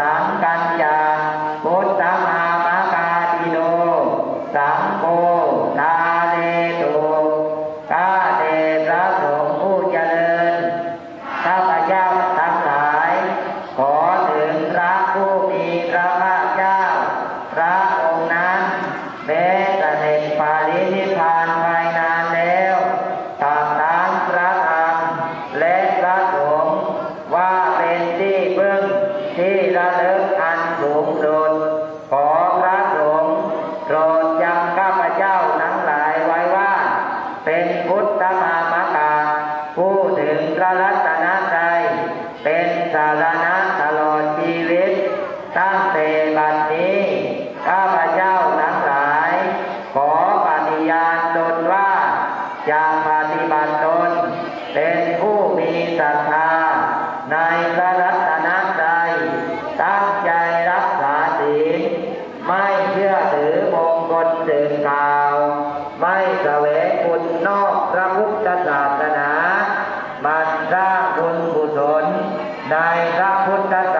สังกัญญาพุทธมามากาติโนสังโฆนาเล ตั้งแต่บัดนี้ ข้าพเจ้าทั้งหลาย ขอปฏิญาณตนว่าจะปฏิบัติตนเป็นผู้มีศรัทธา ในพระรัตนตรัยตั้งใจรักษาศีลไม่เชื่อถือมงคลสื่อข่าว ไม่เสวกุณนอกพระพุทธศาสนาบัตรสร้างบุญกุศลในพระพุทธศา